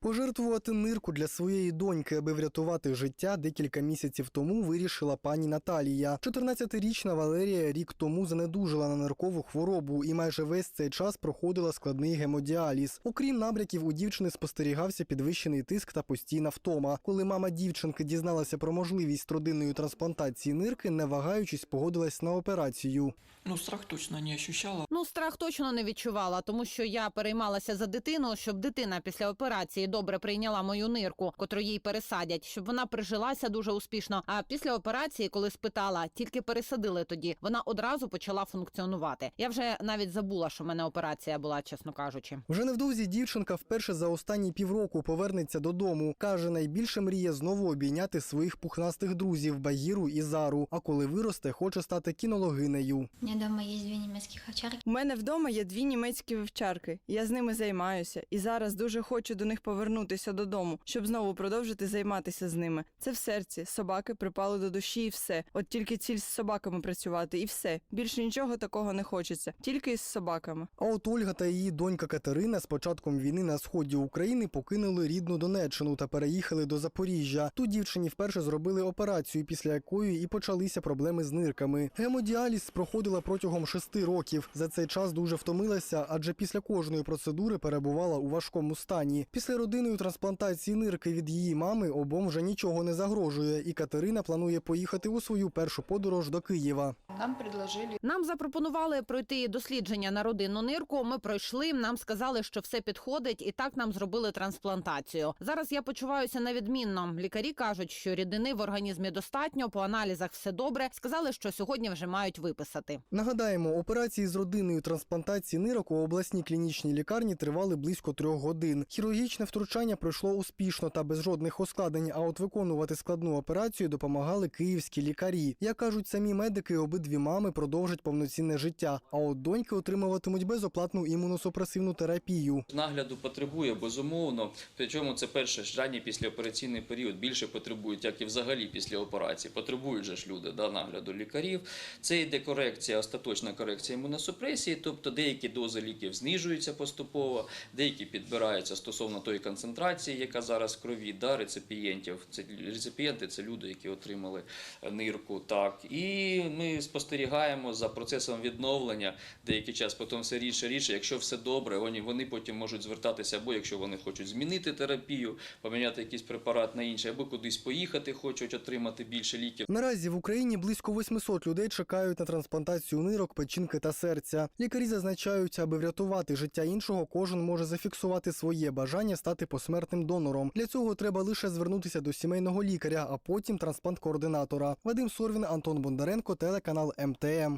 Пожертвувати нирку для своєї доньки, аби врятувати життя, декілька місяців тому вирішила пані Наталія. 14-річна Валерія рік тому занедужила на ниркову хворобу і майже весь цей час проходила складний гемодіаліз. Окрім набряків, у дівчини спостерігався підвищений тиск та постійна втома. Коли мама дівчинки дізналася про можливість родинної трансплантації нирки, не вагаючись, погодилась на операцію. Ну, страх точно не ощущала. Ну, страх точно не відчувала, тому що я переймалася за дитину, щоб дитина після операції добре прийняла мою нирку, котру їй пересадять, щоб вона прижилася дуже успішно. А після операції, коли спитала, тільки пересадили тоді, вона одразу почала функціонувати. Я вже навіть забула, що в мене операція була, чесно кажучи. Вже невдовзі дівчинка вперше за останні півроку повернеться додому. Каже, найбільше мріє знову обійняти своїх пухнастих друзів Багіру і Зару. А коли виросте, хоче стати кінологинею. У меня дома есть две немецких овчарки. У мене вдома є дві німецькі вівчарки. Я з ними займаюся, і зараз дуже хочу до них повернутися додому, щоб знову продовжити займатися з ними. Це в серці. Собаки припали до душі, і все. От тільки ціль з собаками працювати, і все. Більше нічого такого не хочеться, тільки із собаками. А от Ольга та її донька Катерина з початком війни на сході України покинули рідну Донеччину та переїхали до Запоріжжя. Тут дівчині вперше зробили операцію, після якої і почалися проблеми з нирками. Гемодіаліз проходила протягом шести років. За цей час дуже втомилася, адже після кожної процедури перебувала у важкому стані. Після родинної трансплантації нирки від її мами обом вже нічого не загрожує, і Катерина планує поїхати у свою першу подорож до Києва. Нам предложили Нам запропонували пройти дослідження на родинну нирку. Ми пройшли. Нам сказали, що все підходить, і так нам зробили трансплантацію. Зараз я почуваюся невідмінно. Лікарі кажуть, що рідини в організмі достатньо, по аналізах все добре. Сказали, що сьогодні вже мають виписати. Нагадаємо, операції з родинної трансплантації нирок у обласній клінічній лікарні тривали близько трьох годин. Хірургічне втручання пройшло успішно та без жодних ускладнень. А от виконувати складну операцію допомагали київські лікарі. Як кажуть самі медики, обидві мами продовжать повноцінне життя. А от доньки отримуватимуть безоплатну імуносупресивну терапію. Нагляду потребує безумовно. Причому це перше ранній післяопераційний період більше потребують, як і взагалі після операції. Потребують же ж люди да, нагляду лікарів. Це йде корекція, остаточна корекція імуносупресії, тобто деякі дози ліків знижуються поступово, деякі підбираються стосовно тої концентрації, яка зараз в крові, да, реципієнтів. Це реципієнти це люди, які отримали нирку. Так. І ми спостерігаємо за процесом відновлення деякий час, потім все рідше рідше. Якщо все добре, вони, вони потім можуть звертатися, або якщо вони хочуть змінити терапію, поміняти якийсь препарат на інший, або кудись поїхати, хочуть отримати більше ліків. Наразі в Україні близько 800 людей чекають на трансплантацію нирок, печінки та серця. Лікарі зазначають, аби врятувати життя іншого, кожен може зафіксувати своє бажання стати посмертним донором. Для цього треба лише звернутися до сімейного лікаря, а потім трансплант-координатора. Вадим Сорвін, Антон Бондаренко, телеканал МТМ.